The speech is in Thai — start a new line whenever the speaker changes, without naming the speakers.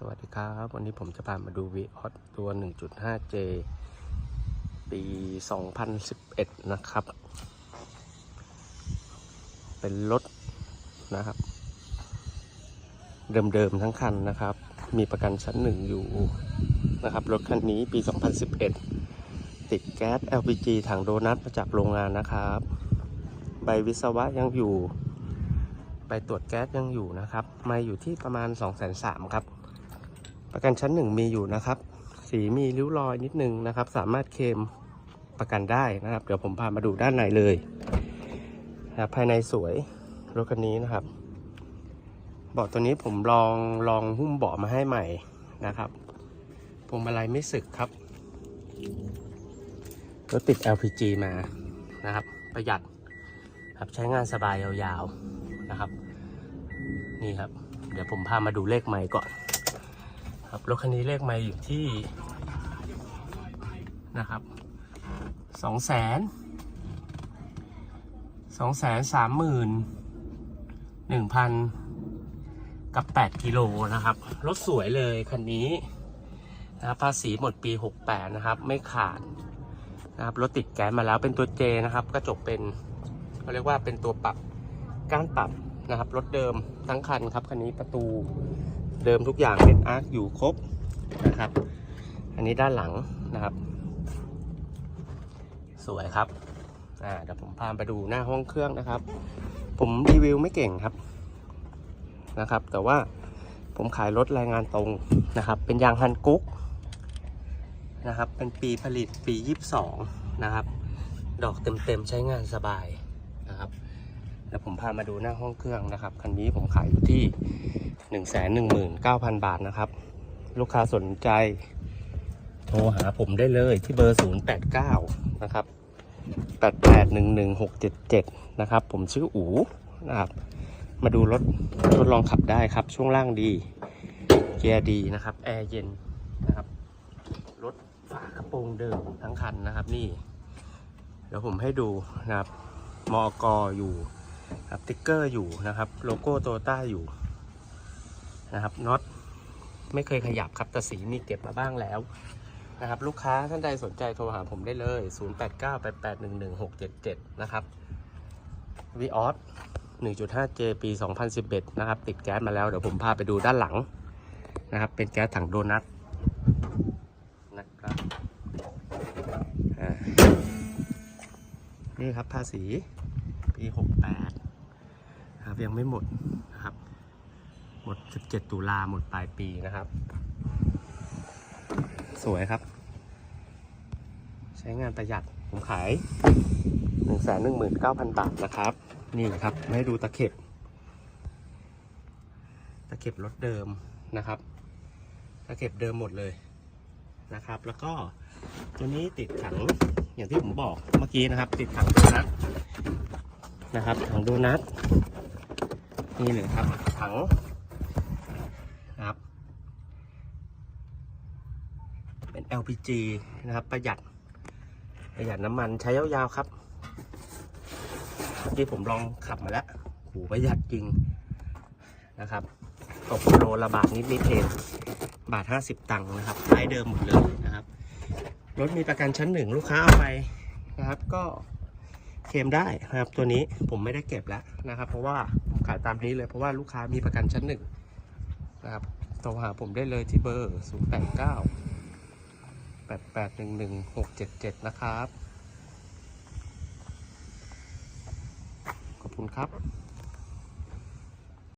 สวัสดีครับ วันนี้ผมจะพามาดู v ีออตัว 1.5J ปี 2011 นะครับ เป็นรถนะครับ เดิมๆทั้งคันนะครับ มีประกันชั้นหนึ่งอยู่นะครับ รถคันนี้ปี 2011 ติดแก๊ส LPG ถังโดนัทมาจากโรงงานนะครับ ใบวิศวะยังอยู่ใบตรวจแก๊สยังอยู่นะครับม่อยู่ที่ประมาณ 2 3 0 0 0ครับ ประกันชั้นหนึ่งมีอยู่นะครับ สีมีริ้วรอยนิดนึงนะครับ สามารถเคลมประกันได้นะครับ เดี๋ยวผมพามาดูด้านในเลยนะครับภายในสวยรถคันนี้นะครับเบาะตัวนี้ผมลองลองหุ้มเบาะมาให้ใหม่นะครับพวงมาลัยไม่สึกครับรถติด LPG มานะครับ ประหยัดครับใช้งานสบายยาวๆนะครับ นี่ครับ เดี๋ยวผมพามาดูเลขใหม่ก่อน ครับรถคันนี้เลขไม่อยู่ที่นะครับสองแสนสองแสนสามหมื่นหนึ่งพันกับแปดกิโลนะครับ รถสวยเลยคันนี้นะครับภาษีหมดปีหกแปดนะครับ ไม่ขาดนะครับรถติดแก๊สมาแล้วเป็นตัวเจนะครับ กระจกเป็นเขาเรียกว่าเป็นตัวปรับก้านปรับนะครับรถเดิมทั้งคันครับคันนี้ประตู เดิมทุกอย่างเป็นอาร์คอยู่ครบนะครับ อันนี้ด้านหลังนะครับ สวยครับอ่าเดี๋ยวผมพาไปดูหน้าห้องเครื่องนะครับ ผมรีวิวไม่เก่งครับนะครับ แต่ว่าผมขายรถรายงานตรงนะครับ เป็นยางฮันกุ๊กนะครับ เป็นปีผลิตปี 22 นะครับ ดอกเต็มๆใช้งานสบายนะครับเดี๋ยวผมพามาดูหน้าห้องเครื่องนะครับ คันนี้ผมขายอยู่ที่ 119,000 บาทนะครับ ลูกค้าสนใจ โทรหาผมได้เลยที่เบอร์ 089 นะครับ 8811677 นะครับ ผมชื่ออูนะครับ มาดูรถทดลองขับได้ครับ ช่วงล่างดี เกียร์ดีนะครับ แอร์เย็นนะครับ รถฝากระโปรงเดิมทั้งคันนะครับนี่ เดี๋ยวผมให้ดูนะครับมอกอยู่ครับติ๊กเกอร์อยู่นะครับ โลโก้โตต้าอยู่ นะครับน็อตไม่เคยขยับครับแต่สีนี่เก็บมาบ้างแล้วนะครับลูกค้าท่านใดสนใจโทรหาผมได้เลย 0898811677 นะครับ v ีออส 1.5J ปี 2011 นะครับ ติดแก๊สมาแล้ว เดี๋ยวผมพาไปดูด้านหลังนะครับ เป็นแก๊สถังโดนัทนะครับนี่ครับภาษีปี 68 ครับยังไม่หมดนะครับ มด 17 ตุลาหมดปลายปีนะครับ สวยครับ ใช้งานประหยัดผมขาย 119,000 บาทนะครับ นี่ครับมาให้ดูตะเข็บ ตะเข็บรถเดิมนะครับ ตะเข็บเดิมหมดเลยนะครับ แล้วก็ตัวนี้ติดถังอย่างที่ผมบอกเมื่อกี้นะครับ ติดถังโดนัทนะครับถังโดนัทนี่เลยครับถัง นะครับ เป็น LPG นะครับ ประหยัดประหยัดน้ำมันใช้ยาวๆครับเมื่อกี้ผมลองขับมาแล้วโหประหยัดจริงนะครับตกโลละบาทนิดๆเองบาท 50 ตังค์นะครับขายเดิมหมดเลยนะครับ รถมีประกันชั้นหนึ่งลูกค้าเอาไปนะครับก็เคลมได้นะครับตัวนี้ผมไม่ได้เก็บแล้วนะครับ เพราะว่าผมขายตามนี้เลยเพราะว่าลูกค้ามีประกันชั้นหนึ่งนะครับโทรหาผมได้เลยที่เบอร์ 0 8 9 8 8 1 1 6 7 7นะครับ ขอบคุณครับ